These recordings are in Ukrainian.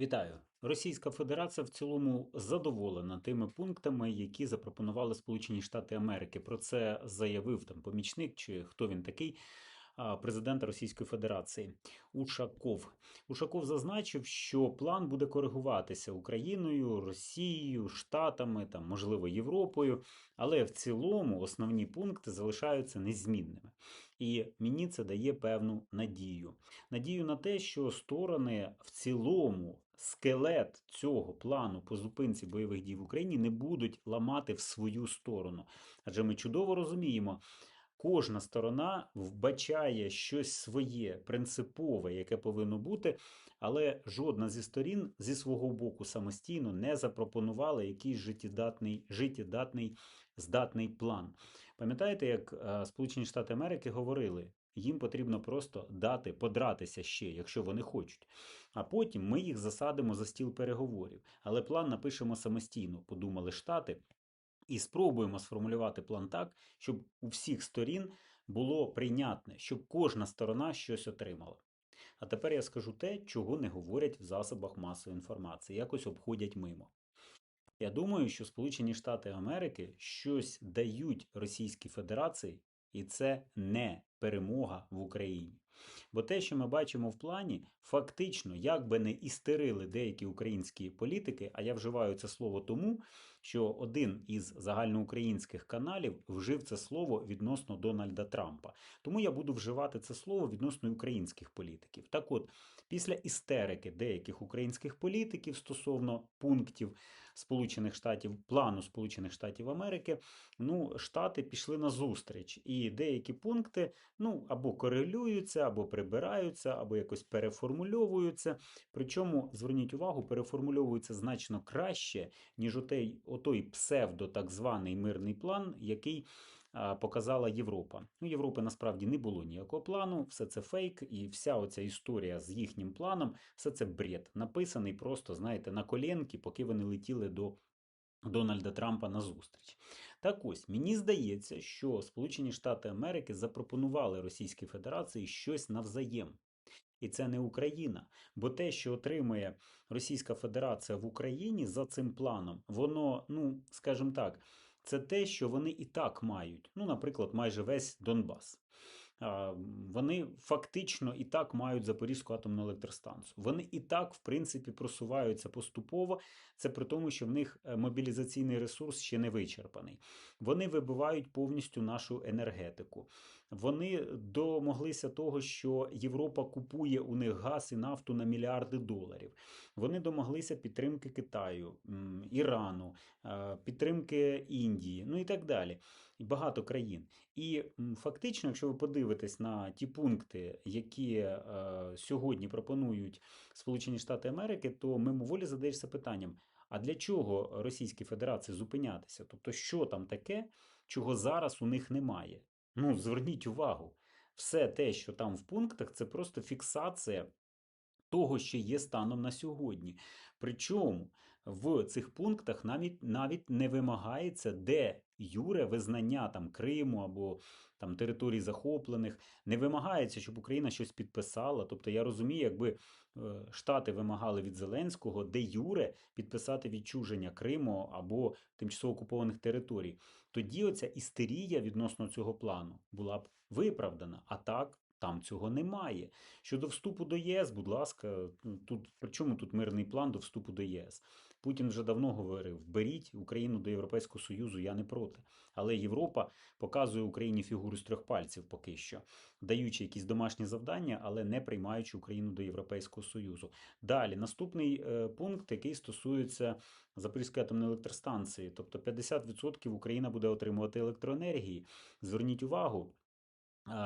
Вітаю! Російська Федерація в цілому задоволена тими пунктами, які запропонували Сполучені Штати Америки. Про це заявив там помічник чи хто він такий. Президента Російської Федерації Ушаков. Ушаков зазначив, що план буде коригуватися Україною, Росією, Штатами, там, можливо, Європою, але в цілому основні пункти залишаються незмінними. І мені це дає певну надію надію на те, що сторони в цілому скелет цього плану по зупинці бойових дій в Україні не будуть ламати в свою сторону. Адже ми чудово розуміємо. Кожна сторона вбачає щось своє принципове, яке повинно бути, але жодна зі сторін зі свого боку самостійно не запропонувала якийсь життєдатний, життєдатний здатний план. Пам'ятаєте, як е, Сполучені Штати Америки говорили, їм потрібно просто дати подратися ще, якщо вони хочуть. А потім ми їх засадимо за стіл переговорів. Але план напишемо самостійно, подумали Штати, і спробуємо сформулювати план так, щоб у всіх сторін було прийнятне, щоб кожна сторона щось отримала. А тепер я скажу те, чого не говорять в засобах масової інформації, якось обходять мимо. Я думаю, що Сполучені Штати Америки щось дають Російській Федерації, і це не перемога в Україні. Бо те, що ми бачимо в плані, фактично, як би не істерили деякі українські політики, а я вживаю це слово тому, що один із загальноукраїнських каналів вжив це слово відносно Дональда Трампа. Тому я буду вживати це слово відносно українських політиків. Так от, після істерики деяких українських політиків стосовно пунктів Сполучених Штатів, плану Сполучених Штатів Америки, ну, Штати пішли на зустріч, і деякі пункти ну, або корелюються, або прибираються, або якось переформульовуються. Причому, зверніть увагу, переформульовуються значно краще, ніж отей, отой псевдо так званий мирний план, який показала Європа. Ну, Європи насправді не було ніякого плану, все це фейк, і вся оця історія з їхнім планом, все це бред, написаний просто, знаєте, на коленки, поки вони летіли до Дональда Трампа на зустріч. Так ось, мені здається, що Сполучені Штати Америки запропонували Російській Федерації щось навзаєм. І це не Україна. Бо те, що отримує Російська Федерація в Україні за цим планом, воно, ну, скажімо так, це те, що вони і так мають. Ну, наприклад, майже весь Донбас. Вони фактично і так мають Запорізьку атомну електростанцію. Вони і так, в принципі, просуваються поступово. Це при тому, що в них е, мобілізаційний ресурс ще не вичерпаний. Вони вибивають повністю нашу енергетику. Вони домоглися того, що Європа купує у них газ і нафту на мільярди доларів. Вони домоглися підтримки Китаю, Ірану, е, підтримки Індії, ну і так далі. Багато країн. І фактично, якщо ви подивитесь на ті пункти, які е, сьогодні пропонують Сполучені Штати Америки, то мимоволі задаєшся питанням: а для чого Російській Федерації зупинятися? Тобто, що там таке, чого зараз у них немає? Ну, зверніть увагу, все те, що там в пунктах, це просто фіксація того, що є станом на сьогодні. Причому в цих пунктах навіть навіть не вимагається де юре визнання там Криму або там територій захоплених. Не вимагається, щоб Україна щось підписала. Тобто я розумію, якби е, Штати вимагали від Зеленського де юре підписати відчуження Криму або тимчасово окупованих територій. Тоді оця істерія відносно цього плану була б виправдана. А так. Там цього немає. Щодо вступу до ЄС, будь ласка, тут при чому тут мирний план до вступу до ЄС? Путін вже давно говорив: беріть Україну до Європейського Союзу, я не проти. Але Європа показує Україні фігуру з трьох пальців поки що, даючи якісь домашні завдання, але не приймаючи Україну до Європейського Союзу. Далі наступний е, пункт, який стосується Запорізької атомної електростанції, тобто 50% Україна буде отримувати електроенергії. Зверніть увагу.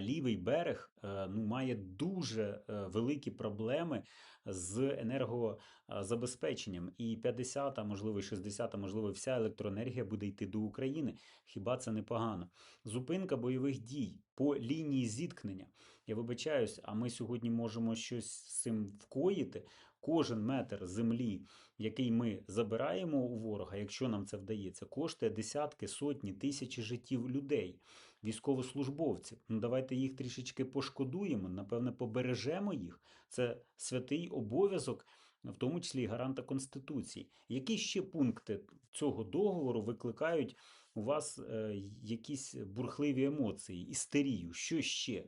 Лівий берег е, ну, має дуже е, великі проблеми з енергозабезпеченням. І 50, а можливо, і 60, а можливо, вся електроенергія буде йти до України. Хіба це не погано? Зупинка бойових дій по лінії зіткнення. Я вибачаюсь, а ми сьогодні можемо щось з цим вкоїти. Кожен метр землі, який ми забираємо у ворога, якщо нам це вдається, коштує десятки, сотні, тисячі життів людей, військовослужбовців. Ну давайте їх трішечки пошкодуємо, напевне, побережемо їх. Це святий обов'язок в тому числі і гаранта Конституції. Які ще пункти цього договору викликають у вас е, якісь бурхливі емоції, істерію? Що ще?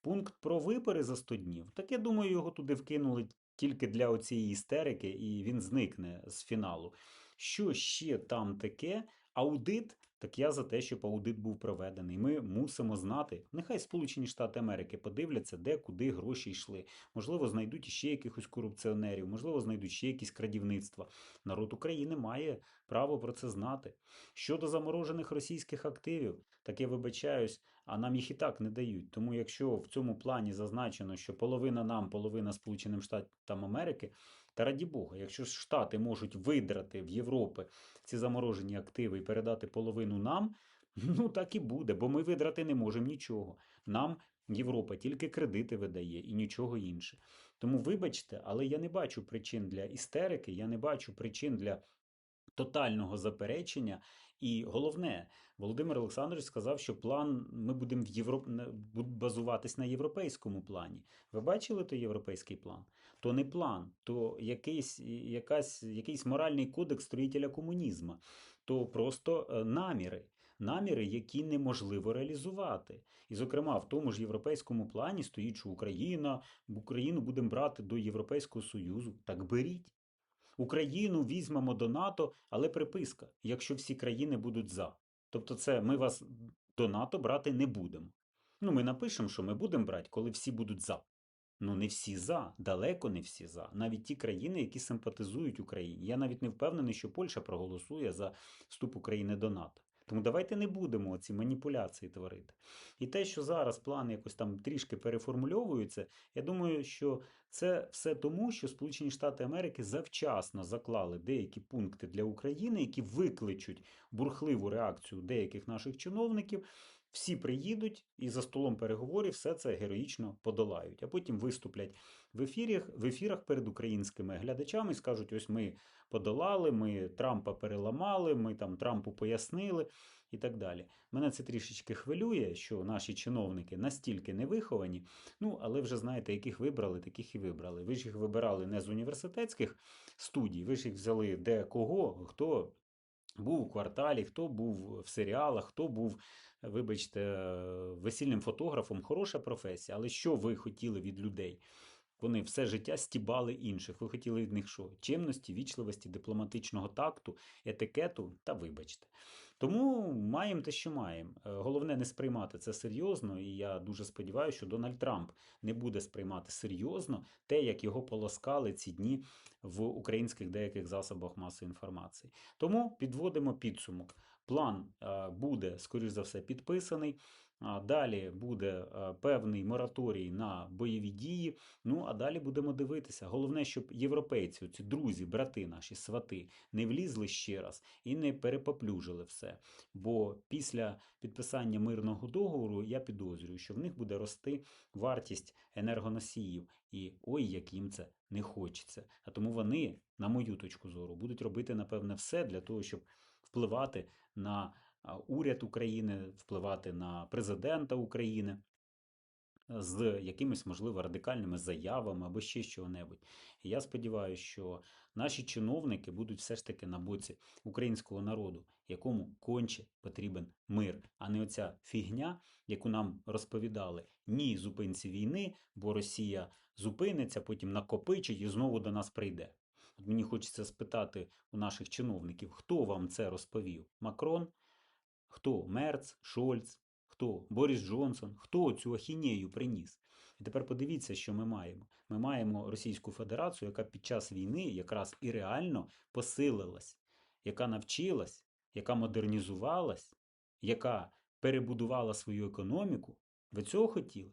Пункт про вибори за 100 днів. Так я думаю, його туди вкинули тільки для оцієї істерики, і він зникне з фіналу. Що ще там таке? Аудит? Так я за те, щоб аудит був проведений. Ми мусимо знати. Нехай Сполучені Штати Америки подивляться, де куди гроші йшли. Можливо, знайдуть ще якихось корупціонерів, можливо, знайдуть ще якісь крадівництва. Народ України має право про це знати. Щодо заморожених російських активів, так я вибачаюсь, а нам їх і так не дають. Тому якщо в цьому плані зазначено, що половина нам, половина Сполученим Штатам Америки, та раді Бога, якщо Штати можуть видрати в Європи ці заморожені активи і передати половину нам, ну так і буде, бо ми видрати не можемо нічого. Нам Європа тільки кредити видає і нічого інше. Тому вибачте, але я не бачу причин для істерики, я не бачу причин для тотального заперечення. І головне, Володимир Олександрович сказав, що план ми будемо в Європ... базуватись на європейському плані. Ви бачили той європейський план? То не план, то якийсь, якась, якийсь моральний кодекс строїтеля комунізму, то просто е, наміри. Наміри, які неможливо реалізувати. І, зокрема, в тому ж європейському плані стоїть, що Україна, Україну будемо брати до Європейського Союзу. Так беріть. Україну візьмемо до НАТО, але приписка, якщо всі країни будуть за. Тобто, це ми вас до НАТО брати не будемо. Ну, ми напишемо, що ми будемо брати, коли всі будуть за. Ну, не всі за, далеко не всі за. Навіть ті країни, які симпатизують Україні. Я навіть не впевнений, що Польща проголосує за вступ України до НАТО. Тому давайте не будемо ці маніпуляції творити. І те, що зараз плани якось там трішки переформульовуються, я думаю, що це все тому, що Сполучені Штати Америки завчасно заклали деякі пункти для України, які викличуть бурхливу реакцію деяких наших чиновників. Всі приїдуть і за столом переговорів все це героїчно подолають, а потім виступлять в ефірах, в ефірах перед українськими глядачами і скажуть: ось ми подолали, ми Трампа переламали, ми там Трампу пояснили і так далі. Мене це трішечки хвилює, що наші чиновники настільки не виховані. Ну, але вже знаєте, яких вибрали, таких і вибрали. Ви ж їх вибирали не з університетських студій, ви ж їх взяли де кого, хто був у кварталі, хто був в серіалах, хто був, вибачте, весільним фотографом. Хороша професія, але що ви хотіли від людей? Вони все життя стібали інших. Ви хотіли від них що? Чимності, вічливості, дипломатичного такту, етикету та вибачте. Тому маємо те, що маємо. Е, Головне не сприймати це серйозно, і я дуже сподіваюся, що Дональд Трамп не буде сприймати серйозно те, як його полоскали ці дні в українських деяких засобах масової інформації. Тому підводимо підсумок. План е, буде, скоріш за все, підписаний. Далі буде е, певний мораторій на бойові дії. Ну а далі будемо дивитися. Головне, щоб європейці, ці друзі, брати наші, свати, не влізли ще раз і не перепоплюжили все. Бо після підписання мирного договору я підозрюю, що в них буде рости вартість енергоносіїв. І ой, як їм це не хочеться. А тому вони, на мою точку зору, будуть робити, напевне, все для того, щоб впливати на уряд України, впливати на президента України з якимись, можливо, радикальними заявами або ще чого-небудь. І я сподіваюся, що наші чиновники будуть все ж таки на боці українського народу, якому конче потрібен мир, а не оця фігня, яку нам розповідали ні зупинці війни, бо Росія зупиниться, потім накопичить і знову до нас прийде. От мені хочеться спитати у наших чиновників, хто вам це розповів? Макрон? Хто? Мерц, Шольц, хто? Борис Джонсон, хто цю ахінею приніс? І тепер подивіться, що ми маємо. Ми маємо Російську Федерацію, яка під час війни якраз і реально посилилась, яка навчилась, яка модернізувалась, яка перебудувала свою економіку. Ви цього хотіли?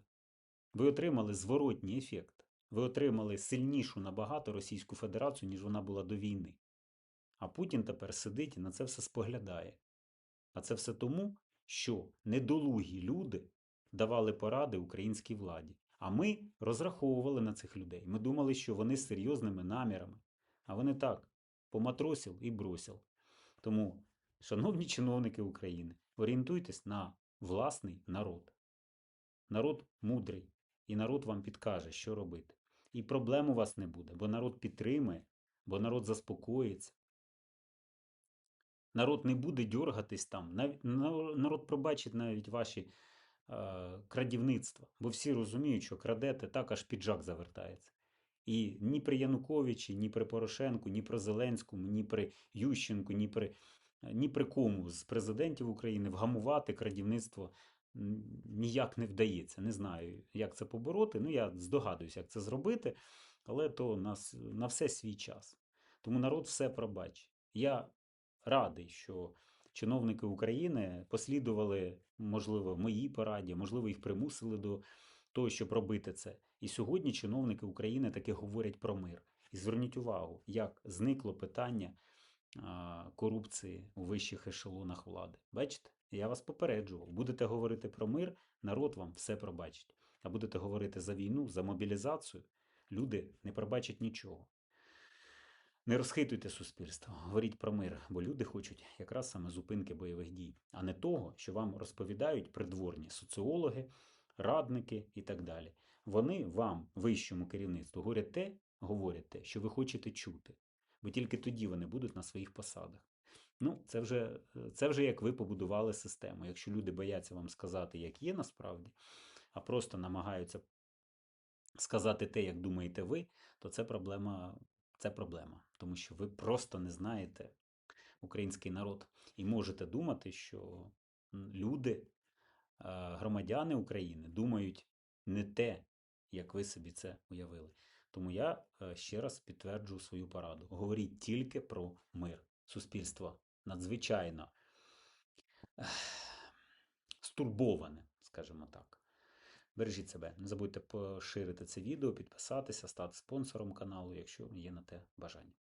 Ви отримали зворотній ефект. Ви отримали сильнішу набагато Російську Федерацію, ніж вона була до війни. А Путін тепер сидить і на це все споглядає. А це все тому, що недолугі люди давали поради українській владі. А ми розраховували на цих людей. Ми думали, що вони з серйозними намірами. А вони так поматросив і бросив. Тому, шановні чиновники України, орієнтуйтесь на власний народ. Народ мудрий, і народ вам підкаже, що робити. І проблем у вас не буде, бо народ підтримає, бо народ заспокоїться. Народ не буде дьоргатись там. Народ пробачить навіть ваші е, крадівництва, бо всі розуміють, що крадете, так аж піджак завертається. І ні при Януковичі, ні при Порошенку, ні при Зеленському, ні при Ющенку, ні при, ні при кому з президентів України вгамувати крадівництво ніяк не вдається. Не знаю, як це побороти. Ну, я здогадуюся, як це зробити, але то на, на все свій час. Тому народ все пробачить. Я радий, що чиновники України послідували, можливо, моїй пораді, можливо, їх примусили до того, щоб робити це. І сьогодні чиновники України таки говорять про мир. І зверніть увагу, як зникло питання корупції у вищих ешелонах влади. Бачите, я вас попереджував. Будете говорити про мир, народ вам все пробачить. А будете говорити за війну, за мобілізацію, люди не пробачать нічого. Не розхитуйте суспільство, говоріть про мир, бо люди хочуть якраз саме зупинки бойових дій, а не того, що вам розповідають придворні соціологи, радники і так далі. Вони вам, вищому керівництву, говорять те, говорять те, що ви хочете чути, бо тільки тоді вони будуть на своїх посадах. Ну, це вже, це вже як ви побудували систему. Якщо люди бояться вам сказати, як є насправді, а просто намагаються сказати те, як думаєте ви, то це проблема, це проблема, тому що ви просто не знаєте український народ і можете думати, що люди, е, громадяни України думають не те, як ви собі це уявили. Тому я е, ще раз підтверджую свою пораду. Говоріть тільки про мир. Суспільство надзвичайно стурбоване, скажімо так. Бережіть себе. Не забудьте поширити це відео, підписатися, стати спонсором каналу, якщо є на те бажання.